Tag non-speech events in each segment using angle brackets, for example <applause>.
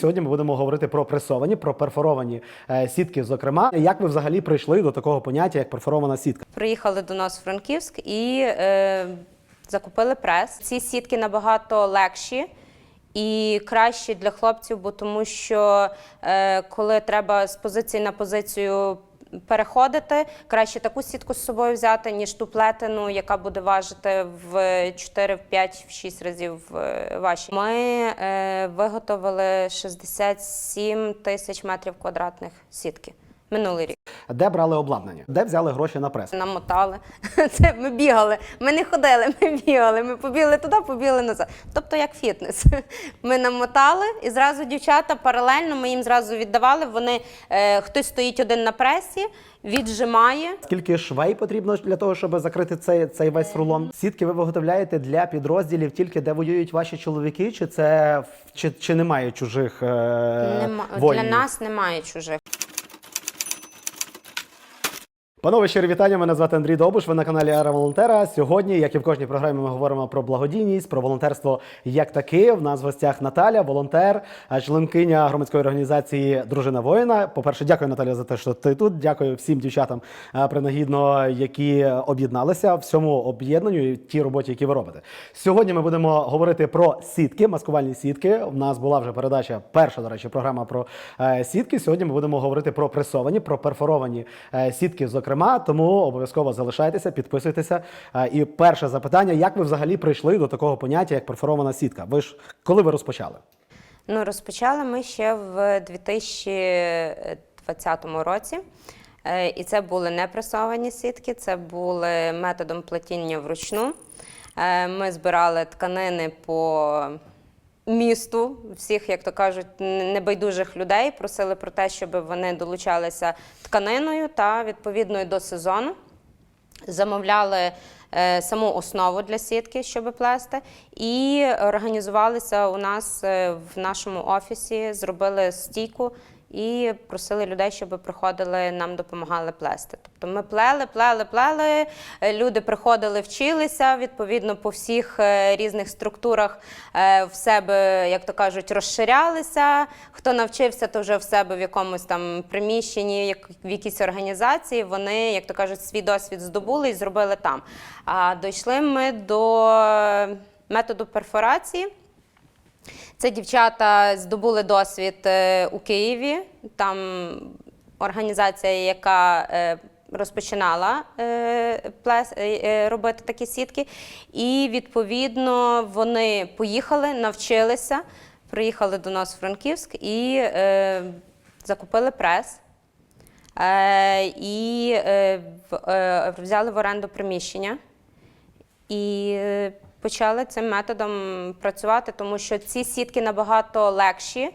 Сьогодні ми будемо говорити про пресовані, про перфоровані е, сітки. Зокрема, як ви взагалі прийшли до такого поняття, як перфорована сітка? Приїхали до нас в Франківськ і е, закупили прес. Ці сітки набагато легші і кращі для хлопців, бо тому що е, коли треба з позиції на позицію. Переходити краще таку сітку з собою взяти, ніж ту плетену, яка буде важити в 4, в 5, в 6 разів е, важче. Ми е, виготовили 67 тисяч метрів квадратних сітки минулий рік. Де брали обладнання? Де взяли гроші на прес? Намотали. <laughs> Це ми бігали. Ми не ходили, <laughs> ми бігали. Ми побігли туди, побігли назад. Тобто як фітнес. <laughs> Ми намотали і зразу дівчата паралельно ми їм зразу віддавали. Вони е, хтось стоїть один на пресі, віджимає. Скільки швей потрібно для того, щоб закрити цей, цей весь рулон? Сітки ви виготовляєте для підрозділів тільки де воюють ваші чоловіки, чи це чи, чи немає чужих е, Нема воїнів? для нас немає чужих. Панове, щирі вітання. Мене звати Андрій Довбуш. Ви на каналі Ара Волонтера. Сьогодні, як і в кожній програмі, ми говоримо про благодійність, про волонтерство як таке. В нас в гостях Наталя, волонтер, членкиня громадської організації Дружина воїна. По-перше, дякую Наталя за те, що ти тут. Дякую всім дівчатам а, принагідно, які об'єдналися в цьому об'єднанню і тій роботі, які ви робите. Сьогодні ми будемо говорити про сітки, маскувальні сітки. У нас була вже передача, перша, до речі, програма про е, сітки. Сьогодні ми будемо говорити про пресовані, про перфоровані е, сітки, зокрема. Тому обов'язково залишайтеся, підписуйтеся. Е, і перше запитання: як ви взагалі прийшли до такого поняття, як перфорована сітка? Ви ж коли ви розпочали? Ну, розпочали ми ще в 2020 році. Е, І це були не пресовані сітки, це були методом плетіння вручну. Е, Ми збирали тканини по місту, всіх, як то кажуть, небайдужих людей, просили про те, щоб вони долучалися тканиною та відповідною до сезону. Замовляли е, саму основу для сітки, щоб плести, і організувалися у нас е, в нашому офісі, зробили стійку і просили людей, щоб приходили, нам допомагали плести. Тобто ми плели, плели, плели. е, Люди приходили, вчилися відповідно по всіх е, різних структурах е, в себе, як то кажуть, розширялися. Хто навчився, то вже в себе в якомусь там приміщенні, як в якійсь організації. Вони, як то кажуть, свій досвід здобули і зробили там. А дійшли ми до методу перфорації. Це дівчата здобули досвід е, у Києві. Там організація, яка е, розпочинала е, робити такі сітки. І відповідно вони поїхали, навчилися, приїхали до нас в Франківськ і закупили прес. І взяли в оренду приміщення і почали цим методом працювати, тому що ці сітки набагато легші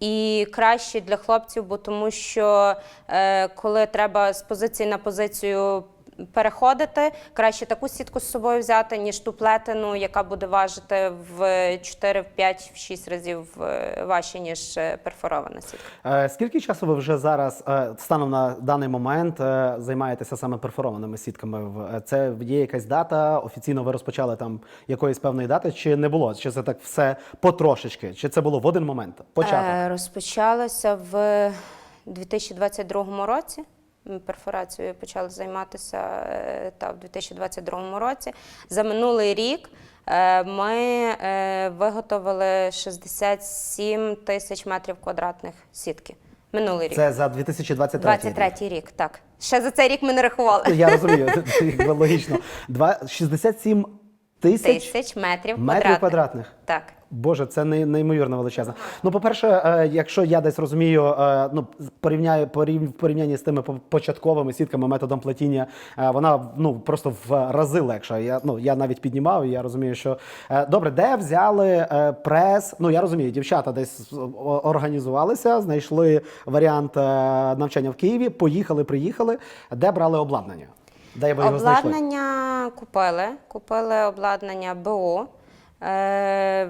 і кращі для хлопців, бо тому що е, коли треба з позиції на позицію переходити, краще таку сітку з собою взяти, ніж ту плетену, яка буде важити в 4, в 5, в 6 разів е, важче, ніж е, перфорована сітка. Е, Скільки часу ви вже зараз станом на даний момент займаєтеся саме перфорованими сітками? В- Це є якась дата? Офіційно ви розпочали там якоїсь певної дати, чи не було? Чи це так все потрошечки? Чи це було в один момент? Початок? Розпочалося в 2022 році. Перфорацією почали займатися е, та, в 2022 році. За минулий рік е, ми е, виготовили 67 тисяч метрів квадратних сітки. Минулий рік. Це за 2023 рік. 23 рік, так. Ще за цей рік ми не рахували. Я розумію, це логічно. Два- 67 тисяч Тисяч метрів, метрів квадратних. квадратних. Так. Боже, це не- неймовірно величезно. Ну, по-перше, е, якщо я десь розумію, е, ну порівняю порів- порівнянні з тими по- початковими сітками методом плетіння, е, вона ну просто в рази легша. Я ну я навіть піднімав, і я розумію, що добре, де взяли прес? Ну я розумію, дівчата десь організувалися, знайшли варіант навчання в Києві, поїхали, приїхали. Де брали обладнання? Де ви його знайшли? Обладнання купили. Купили обладнання. Е,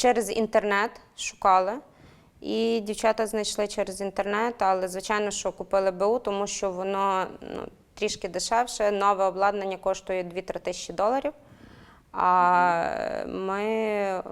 через інтернет шукали. І дівчата знайшли через інтернет, але звичайно, що купили БУ, тому що воно ну, трішки дешевше. Нове обладнання коштує 2-3 тисячі доларів. А ми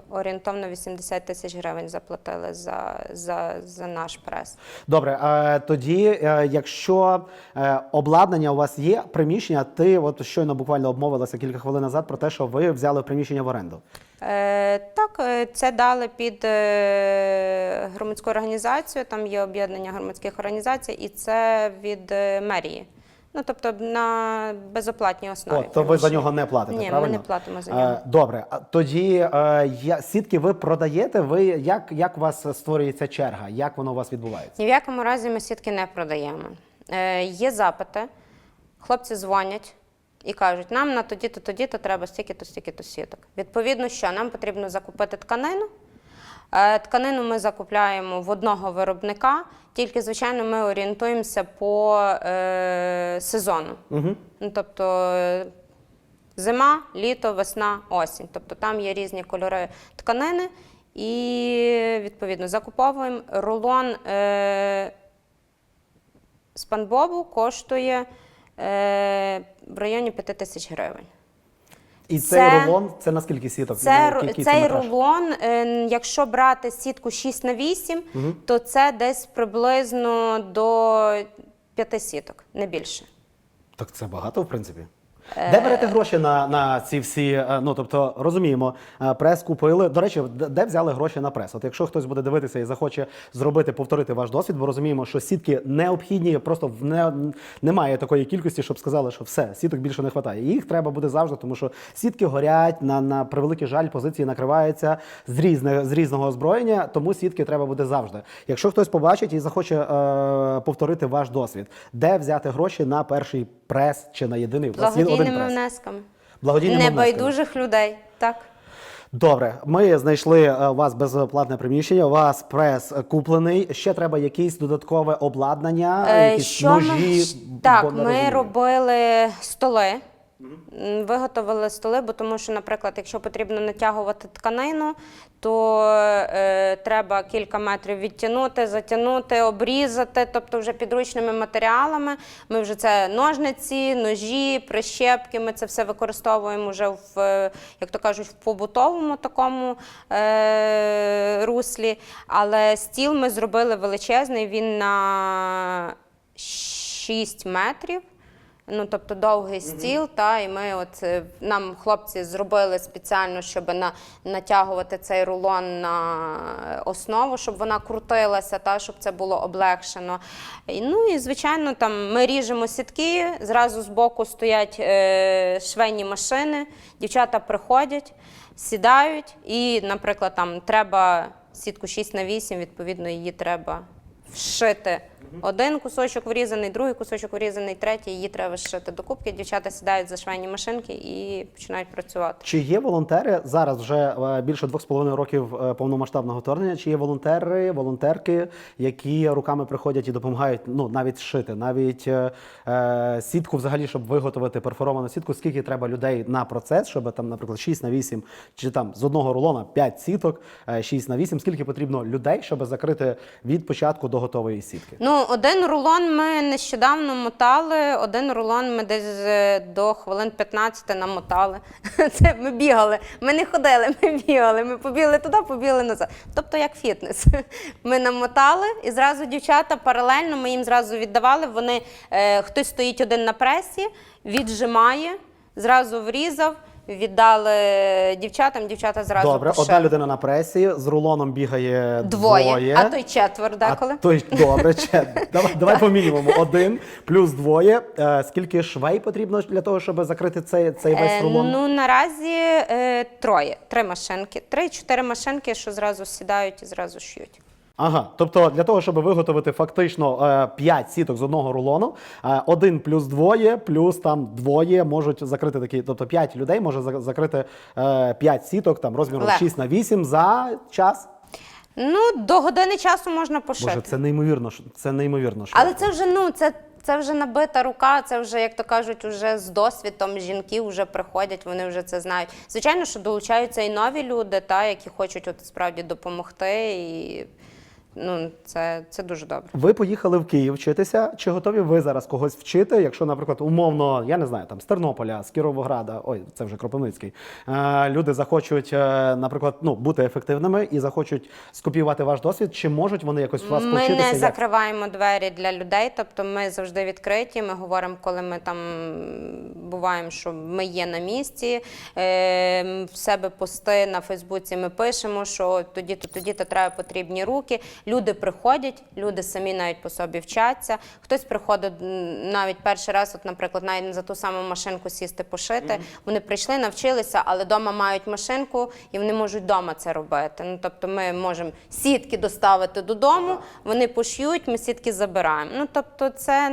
орієнтовно 80 тисяч гривень заплатили за, за, за наш прес. Добре, е, тоді, е, якщо е, обладнання у вас є, приміщення, ти от щойно буквально обмовилася кілька хвилин назад про те, що ви взяли приміщення в оренду. Е, так, е, це дали під е, громадську організацію. Там є об'єднання громадських організацій, і це від е, мерії. Ну тобто на безоплатній основі. О, то ви за нього не платите, Ні, правильно? ми не платимо за нього. Добре, а тоді е, сітки ви продаєте. Ви як, як у вас створюється черга? Як воно у вас відбувається? Ні в якому разі ми сітки не продаємо. Е, є запити, хлопці дзвонять і кажуть, нам на тоді-то, тоді-то треба стільки-то, стільки-то сіток. Відповідно, що нам потрібно закупити тканину. Е, тканину ми закупляємо в одного виробника, тільки, звичайно, ми орієнтуємося по е, сезону. Угу. Ну, тобто зима, літо, весна, осінь. Тобто там є різні кольори тканини. І відповідно закуповуємо рулон е, спанбобу коштує в районі 5 тисяч гривень. І цей рулон це на скільки сіток? Це, який цей метраж? рулон, е, якщо брати сітку 6 на 8, то це десь приблизно до 5 сіток, не більше. Так це багато, в принципі. Де берете гроші на, на ці всі? е, Ну тобто розуміємо, е, прес купили. До речі, де взяли гроші на прес? От якщо хтось буде дивитися і захоче зробити, повторити ваш досвід, бо розуміємо, що сітки необхідні, просто в не, немає такої кількості, щоб сказали, що все, сіток більше не вистачає. Їх треба буде завжди, тому що сітки горять на, на превеликий жаль, позиції накриваються з різне, з різного озброєння, тому сітки треба буде завжди. Якщо хтось побачить і захоче е, повторити ваш досвід, де взяти гроші на перший прес чи на єдиний Один прес. внесками. Благодійними. Небайдужих людей. Так. Добре, ми знайшли е, у вас безплатне приміщення. У вас прес куплений. Ще треба якесь додаткове обладнання, Е, якісь що ножі. ми... Так, ми розумію. робили столи. Виготовили столи, бо тому що, наприклад, якщо потрібно натягувати тканину, то е, треба кілька метрів відтягнути, затягнути, обрізати, тобто вже підручними матеріалами. Ми вже це ножниці, ножі, прищепки. Ми це все використовуємо вже в, е, як то кажуть, в побутовому такому е, руслі. Але стіл ми зробили величезний, він на 6 метрів. Ну, тобто довгий стіл, та, і ми от е, нам хлопці зробили спеціально, щоб на, натягувати цей рулон на основу, щоб вона крутилася, та, щоб це було облегшено. І, ну і звичайно, там ми ріжемо сітки, зразу збоку стоять е, швейні машини, дівчата приходять, сідають, і, наприклад, там треба сітку 6 на 8, відповідно, її треба вшити. Один кусочок врізаний, другий кусочок врізаний, третій, її треба зшити до кубки. Дівчата сідають за швейні машинки і починають працювати. Чи є волонтери зараз вже е, більше двох з половиною років е, повномасштабного вторгнення? Чи є волонтери, волонтерки, які руками приходять і допомагають ну навіть шити, навіть е, е, сітку, взагалі, щоб виготовити перфоровану сітку? Скільки треба людей на процес, щоб там, наприклад, 6 на 8, чи там з одного рулона 5 сіток, е, 6 на 8, Скільки потрібно людей, щоб закрити від початку до готової сітки? Ну, один рулон ми нещодавно мотали, один рулон ми десь е, до хвилин 15 намотали. <laughs> Це ми бігали. Ми не ходили, ми бігали. Ми побігли туди, побігли назад. Тобто як фітнес. <laughs> Ми намотали і зразу дівчата паралельно ми їм зразу віддавали. Вони е, хтось стоїть один на пресі, віджимає, зразу врізав. Віддали дівчатам, дівчата зразу Добре, пошили. одна людина на пресі з рулоном бігає двоє, двоє. а то й четверо деколи. А той добре, <laughs> ще давай, давай по мінімуму. Один плюс двоє. Е, скільки швей потрібно для того, щоб закрити цей, цей весь Е, рулон? Ну наразі е, троє, три машинки, три-чотири машинки, що зразу сідають і зразу шьють. Ага, тобто для того, щоб виготовити фактично 5 сіток з одного рулону, е, один плюс двоє, плюс там двоє можуть закрити такі, тобто 5 людей може за- закрити 5 сіток там розміром Легко. 6 на 8 за час. Ну, до години часу можна пошити. Боже, це неймовірно, це неймовірно. Але це вже ну це. Це вже набита рука, це вже, як то кажуть, уже з досвідом жінки вже приходять, вони вже це знають. Звичайно, що долучаються і нові люди, та, які хочуть от справді допомогти. І Ну, це, це дуже добре. Ви поїхали в Київ вчитися. Чи готові ви зараз когось вчити? Якщо, наприклад, умовно, я не знаю, там з Тернополя, з Кіровограда, ой, це вже Кропивницький. Е, люди захочуть, е, наприклад, ну бути ефективними і захочуть скопіювати ваш досвід. Чи можуть вони якось у вас Ми повчитися? не як? закриваємо двері для людей, тобто ми завжди відкриті. Ми говоримо, коли ми там буваємо, що ми є на місці. Е, в себе пости на Фейсбуці ми пишемо, що тоді-то, тоді-то треба потрібні руки. Люди приходять, люди самі навіть по собі вчаться. Хтось приходить навіть перший раз, от, наприклад, навіть за ту саму машинку сісти пошити. Вони прийшли, навчилися, але вдома мають машинку і вони можуть вдома це робити. Ну тобто, ми можемо сітки доставити додому, вони пошьють, ми сітки забираємо. Ну тобто, це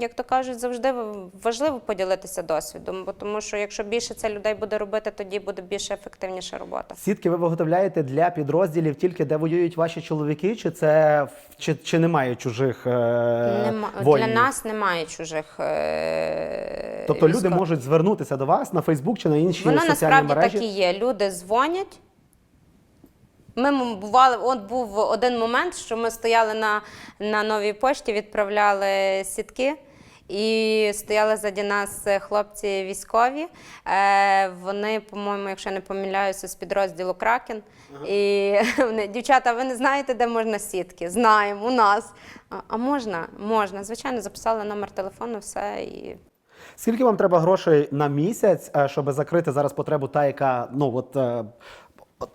як то кажуть, завжди важливо поділитися досвідом, бо тому що якщо більше це людей буде робити, тоді буде більш ефективніша робота. Сітки ви виготовляєте для підрозділів тільки де воюють ваші чоловіки, чи це чи, чи немає чужих е, Нема воїнів? для нас немає чужих. Е... Тобто люди військових. можуть звернутися до вас на Фейсбук чи на інші Воно соціальні насправді мережі. так і є. Люди дзвонять. Ми бували, от був один момент, що ми стояли на, на новій пошті, відправляли сітки. І стояли заді нас е, хлопці військові. Е, вони, по-моєму, якщо не помиляюся, з підрозділу Кракен. І <laughs> вони, дівчата, ви не знаєте, де можна сітки? Знаємо, у нас. А, а можна? Можна. Звичайно, записали номер телефону, все. І Скільки вам треба грошей на місяць, е, щоб закрити зараз потребу, та яка ну от е,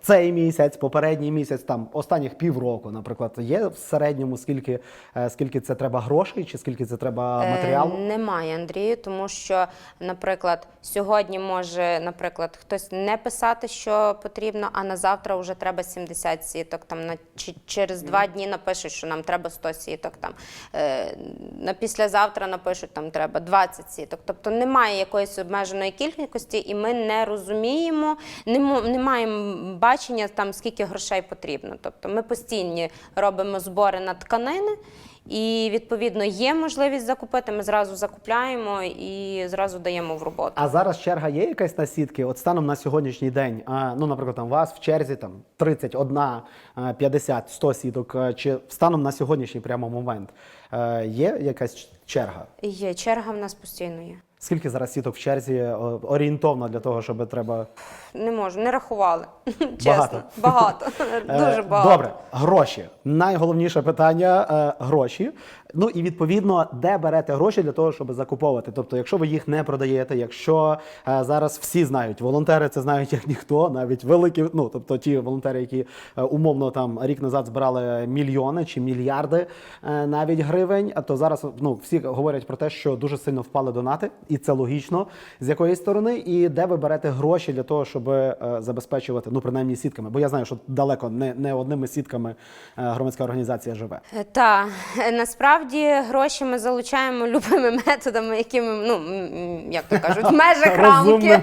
цей місяць, попередній місяць, там останніх півроку, наприклад, є в середньому скільки, е, скільки це треба грошей, чи скільки це треба матеріалу? Е, немає, Андрію, тому що, наприклад, сьогодні може, наприклад, хтось не писати, що потрібно, а на завтра вже треба 70 сіток. Там на чи, через два дні напишуть, що нам треба 100 сіток. Там е, на післязавтра напишуть, там треба 20 сіток. Тобто немає якоїсь обмеженої кількості, і ми не розуміємо, не, не маємо бачення там скільки грошей потрібно. Тобто ми постійні робимо збори на тканини. І відповідно є можливість закупити. Ми зразу закупляємо і зразу даємо в роботу. А зараз черга є якась на сітки? От станом на сьогоднішній день, ну, наприклад, там у вас в черзі там 31, а, 50, 100 сіток, чи станом на сьогоднішній прямо момент е, є якась черга? Є черга в нас постійно є. Скільки зараз сіток в черзі е, орієнтовно для того, щоб треба Не можу, не рахували. <laughs> Чесно, багато. <laughs> Дуже Е, багато. Добре, гроші. Найголовніше питання е, гроші. Ну і відповідно, де берете гроші для того, щоб закуповувати. Тобто, якщо ви їх не продаєте, якщо е, зараз всі знають, волонтери це знають як ніхто, навіть великі, ну тобто ті волонтери, які е, умовно там рік назад збирали мільйони чи мільярди е, навіть гривень, а то зараз ну всі говорять про те, що дуже сильно впали донати, і це логічно з якоїсь сторони, і де ви берете гроші для того, щоб е, забезпечувати ну принаймні сітками. Бо я знаю, що далеко не, не одними сітками е, громадська організація живе. Так, насправді гроші ми залучаємо любими <laughs> методами, якими ну як то кажуть, в межах рамки,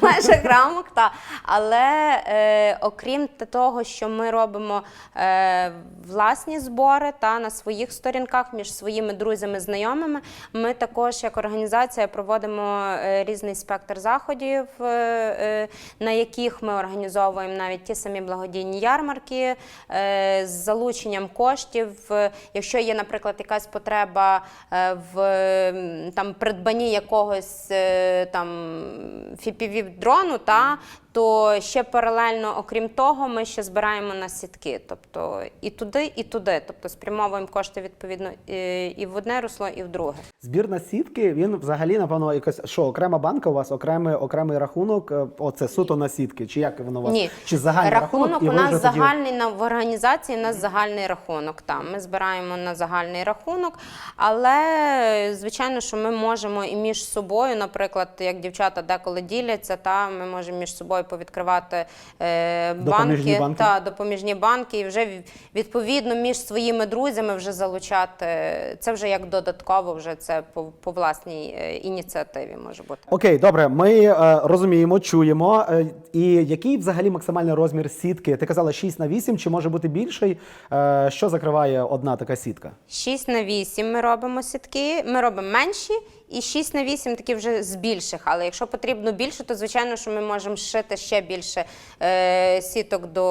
в межах рамок, та. Але е, окрім того, що ми робимо е, власні збори та на своїх сторінках між своїми друзями, знайомими, ми також як організація проводимо е, різний спектр заходів, е, е, на яких ми організовуємо навіть ті самі благодійні ярмарки е, з залученням коштів. Е, Якщо є, наприклад, якась потреба е, в там придбанні якогось е, там fpv дрону, та то ще паралельно, окрім того, ми ще збираємо на сітки, тобто і туди, і туди. Тобто спрямовуємо кошти відповідно і, і в одне русло, і в друге. Збір на сітки, він взагалі, напевно, якась що, окрема банка у вас, окремий, окремий рахунок, е, оце суто на сітки, чи як воно у вас? Ні, Чи загальний рахунок, рахунок і у нас вже тоді- загальний на в організації. У нас загальний рахунок. Там ми збираємо на загальний рахунок, але звичайно, що ми можемо і між собою, наприклад, як дівчата деколи діляться, та ми можемо між собою повідкривати е, Допоміжні банки, банки? та допоміжні банки, і вже відповідно між своїми друзями вже залучати. Це вже як додатково, вже це по, по власній е, ініціативі може бути. Окей, добре, ми е, розуміємо, чуємо. Е, і який взагалі максимальний розмір сітки? Ти казала 6 на 8, чи може бути більший? Е, що закриває одна така сітка? 6 на 8 ми робимо сітки, ми робимо менші і 6 на 8 такі вже з більших. Але якщо потрібно більше, то звичайно, що ми можемо шити ще більше е, сіток до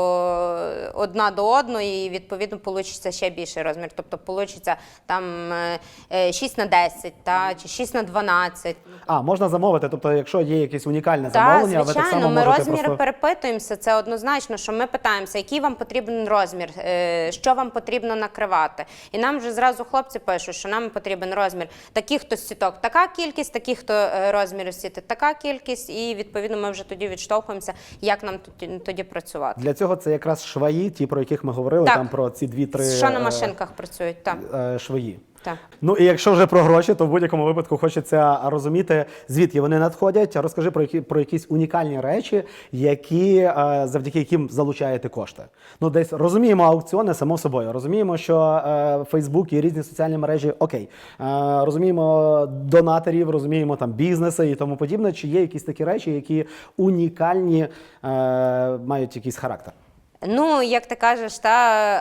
одна до одної, і відповідно получиться ще більший розмір. Тобто получиться там е, е, 6 на 10 та, чи 6 на 12. А, можна замовити, тобто, якщо є якесь унікальне замовлення, ви так звичайно, само ми можете розміри просто... перепитуємося. Це однозначно, що ми питаємося, який вам потрібен розмір, е, що вам потрібно накривати. І нам вже зразу хлопці пишуть, що нам потрібен розмір таких то сіток, така кількість, таких то е, розмірів сіти, така кількість, і відповідно ми вже тоді відштовхуємося, як нам тоді, тоді працювати. Для цього це якраз шваї, ті, про яких ми говорили, Так. там про ці дві-три Що на е, машинках працюють? Так. швої. шваї. Так. Ну і якщо вже про гроші, то в будь-якому випадку хочеться розуміти, звідки вони надходять. Розкажи про які про якісь унікальні речі, які е, завдяки яким залучаєте кошти. Ну, десь розуміємо аукціони, само собою. Розуміємо, що Фейсбук і різні соціальні мережі окей. Е, розуміємо донаторів, розуміємо там бізнеси і тому подібне. Чи є якісь такі речі, які унікальні, е, мають якийсь характер? Ну, як ти кажеш, та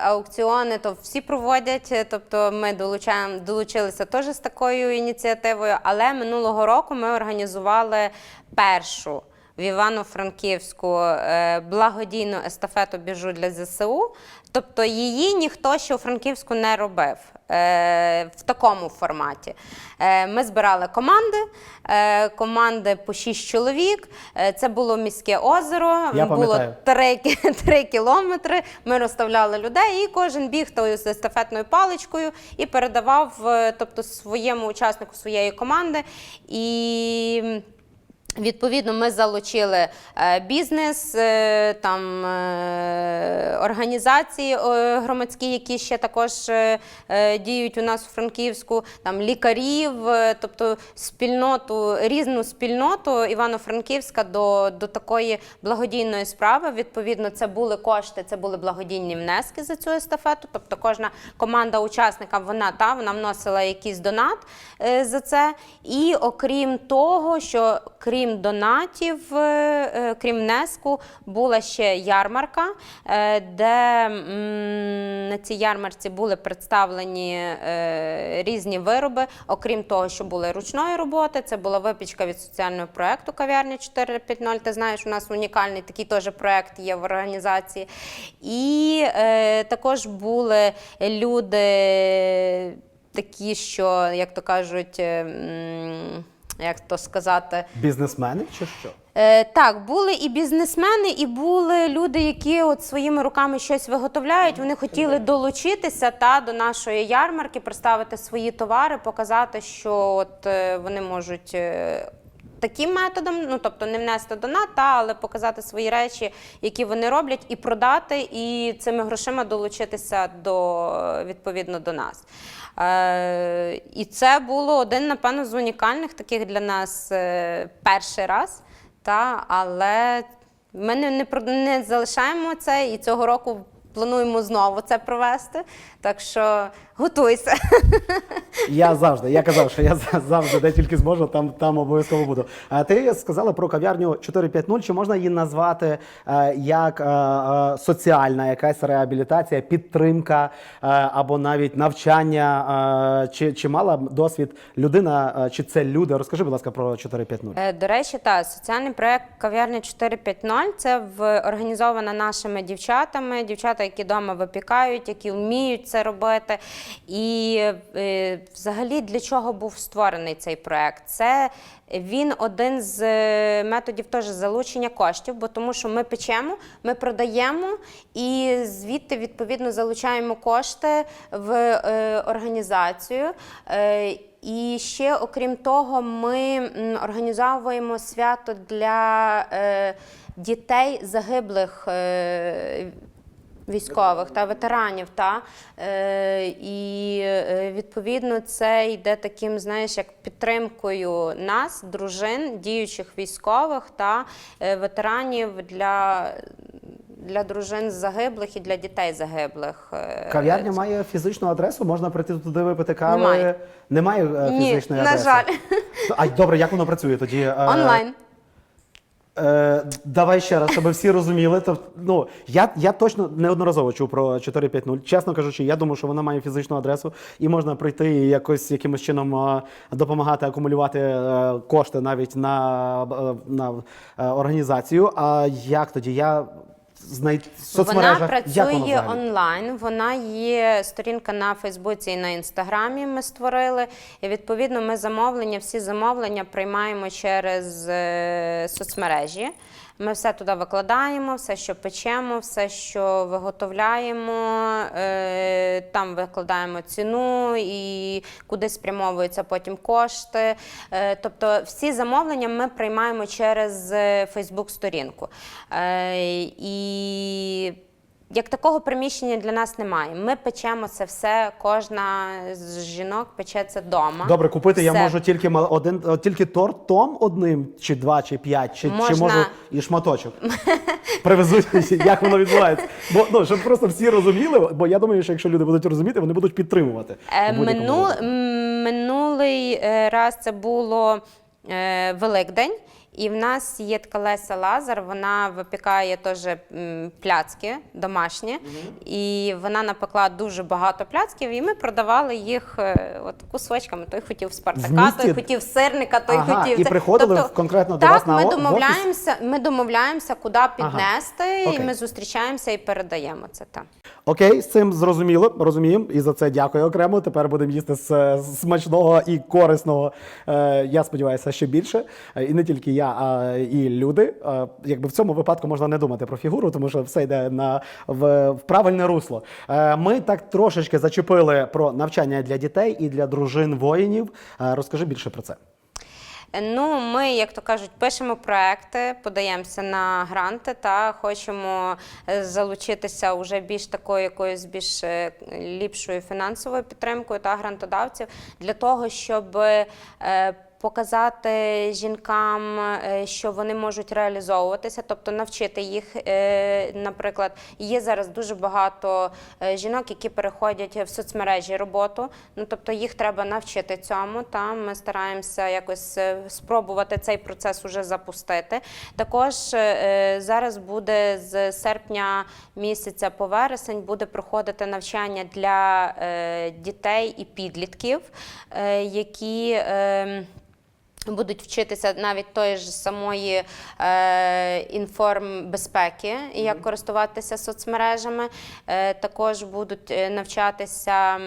аукціони то всі проводять. е, Тобто ми долучаємо долучилися теж з такою ініціативою. Але минулого року ми організували першу в Івано-Франківську е, благодійну естафету біжу для ЗСУ. Тобто її ніхто ще у Франківську не робив е, в такому форматі. Е, Ми збирали команди, е, команди по 6 чоловік. Е, Це було міське озеро. Я було пам'ятаю. три, кі- <laughs> три кілометри. Ми розставляли людей, і кожен біг тою з естафетною паличкою і передавав е, тобто, своєму учаснику своєї команди. І Відповідно, ми залучили е, бізнес, е, там е, організації громадські, які ще також діють у нас у Франківську, там лікарів, тобто спільноту, різну спільноту Івано-Франківська до, до такої благодійної справи. Відповідно, це були кошти, це були благодійні внески за цю естафету. Тобто кожна команда учасника вона та вона вносила якийсь донат за це. І окрім того, що крім донатів, е, е, крім внеску, була ще ярмарка, е, де на цій ярмарці були представлені різні вироби. Окрім того, що були ручної роботи, це була випічка від соціального проєкту Кав'ярня 450. Ти знаєш, у нас унікальний такий теж проєкт є в організації. І також були люди такі, що, як то кажуть, е, м, як то сказати, Бізнесмени чи що? Е, так, були і бізнесмени, і були люди, які от своїми руками щось виготовляють. Вони хотіли долучитися та до нашої ярмарки, представити свої товари, показати, що от е, вони можуть. Таким методом, ну тобто не внести донат, та, але показати свої речі, які вони роблять, і продати, і цими грошима долучитися до відповідно до нас. Е, і це було один, напевно, з унікальних таких для нас е, перший раз. Та, але ми не, не, не залишаємо це і цього року плануємо знову це провести. Так що готуйся. Я завжди, я казав, що я за- завжди, де тільки зможу, там, там обов'язково буду. А ти сказала про кав'ярню 450. Чи можна її назвати е, як е, е, соціальна якась реабілітація, підтримка або навіть навчання? Чи, чи мала досвід людина, чи це люди? Розкажи, будь ласка, про 450. Е, До речі, та соціальний проект Кав'ярня 450 це в організована нашими дівчатами, дівчата, які вдома випікають, які вміють це робити. І е, взагалі для чого був створений цей проект? Це він один з е, методів теж залучення коштів, бо тому що ми печемо, ми продаємо і звідти відповідно залучаємо кошти в е, організацію. І ще, окрім того, ми організовуємо свято для дітей загиблих. Військових та ветеранів, та е, і е, відповідно це йде таким, знаєш, як підтримкою нас, дружин, діючих військових та е, ветеранів для, для дружин загиблих і для дітей загиблих. Е, Кав'ярня має фізичну адресу, можна прийти туди випити кави. Немає. Немає е, Ні, фізичної на жаль. А добре, як воно працює тоді? Онлайн. Е, давай ще раз, щоб всі розуміли. То, ну, я, я точно неодноразово чув про 450. Чесно кажучи, я думаю, що вона має фізичну адресу і можна прийти і якось якимось чином е, допомагати акумулювати е, кошти навіть на, е, на організацію. А як тоді? Я знайти соцмережах. Вона працює воно онлайн. Вона є сторінка на Фейсбуці і на інстаграмі. Ми створили. І відповідно ми замовлення, всі замовлення приймаємо через е, соцмережі. Ми все туди викладаємо, все, що печемо, все, що виготовляємо, е, там викладаємо ціну і куди спрямовуються потім кошти. Е, тобто всі замовлення ми приймаємо через. Е, і як такого приміщення для нас немає. Ми печемо це все, кожна з жінок пече це вдома. Добре, купити я Все. можу тільки мал- один, тільки торт том одним, чи два, чи п'ять, чи, чи Можна. можу і шматочок. Привезуть, <laughs> як воно відбувається. Бо ну щоб просто всі розуміли, бо я думаю, що якщо люди будуть розуміти, вони будуть підтримувати. Е, у будь-якому Мину, випадку. м, минулий е, раз це було е, Великдень. І в нас є така Леся Лазар, вона випікає теж пляцки домашні, і вона напекла дуже багато пляцків, і ми продавали їх е, от кусочками. Той хотів Спартака, місті? той хотів сирника, той Ага, хотів і приходили в- конкретно до так, вас на ми о- офіс? домовляємося, ми домовляємося, куди піднести, і ми зустрічаємося і передаємо це. Так. Окей, з цим зрозуміло, розуміємо, і за це дякую окремо. Тепер будемо їсти з з смачного і корисного. Е, я сподіваюся, ще більше. Е, І не тільки я, а і люди. Е, якби в цьому випадку можна не думати про фігуру, тому що все йде на в, в правильне русло. Е, ми так трошечки зачепили про навчання для дітей і для дружин воїнів. Е, розкажи більше про це. Ну, ми, як то кажуть, пишемо проекти, подаємося на гранти та хочемо е, залучитися вже більш такою якоюсь більш ліпшою фінансовою підтримкою та грантодавців для того, щоб Показати жінкам, е, що вони можуть реалізовуватися, тобто навчити їх. е, Наприклад, є зараз дуже багато е, жінок, які переходять в соцмережі роботу. Ну тобто їх треба навчити цьому. Та ми стараємося якось спробувати цей процес уже запустити. Також зараз буде з серпня місяця по вересень буде проходити навчання для дітей і підлітків, які. Е, Будуть вчитися навіть тої ж самої е, інформбезпеки, як користуватися соцмережами. Е, також будуть е, навчатися м,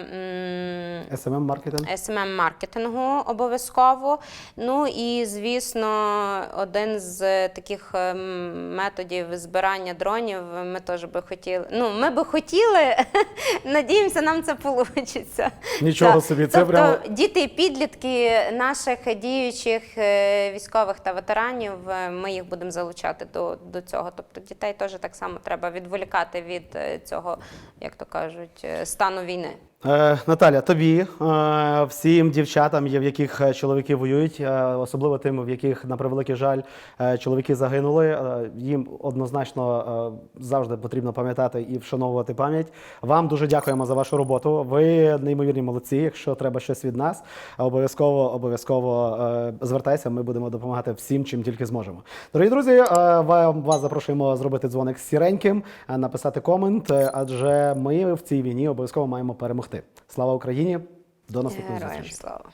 smm маркетинг. smm маркетингу обов'язково. Ну і звісно, один з таких ем, методів збирання дронів. Ми теж би хотіли. Ну, ми би хотіли. <laughs> Надіємося, нам це вийде. Нічого собі, це тобто, прямо- діти і підлітки наших діючих е, військових та ветеранів. е, Ми їх будемо залучати до, до цього. Тобто дітей теж так само треба відволікати від е, цього, як то кажуть, стану війни. Е, Наталя, тобі, е, всім дівчатам, в яких е, чоловіки воюють, особливо тим, в яких, на превеликий жаль, чоловіки загинули. Їм однозначно завжди потрібно пам'ятати і вшановувати пам'ять. Вам дуже дякуємо за вашу роботу. Ви неймовірні молодці. Якщо треба щось від нас, обов'язково обов'язково звертайся. Ми будемо допомагати всім, чим тільки зможемо. Дорогі друзі, вас запрошуємо зробити дзвоник з сіреньким, написати комент, адже ми в цій війні обов'язково маємо перемогти. Слава Україні! До наступного зустрічі! слава!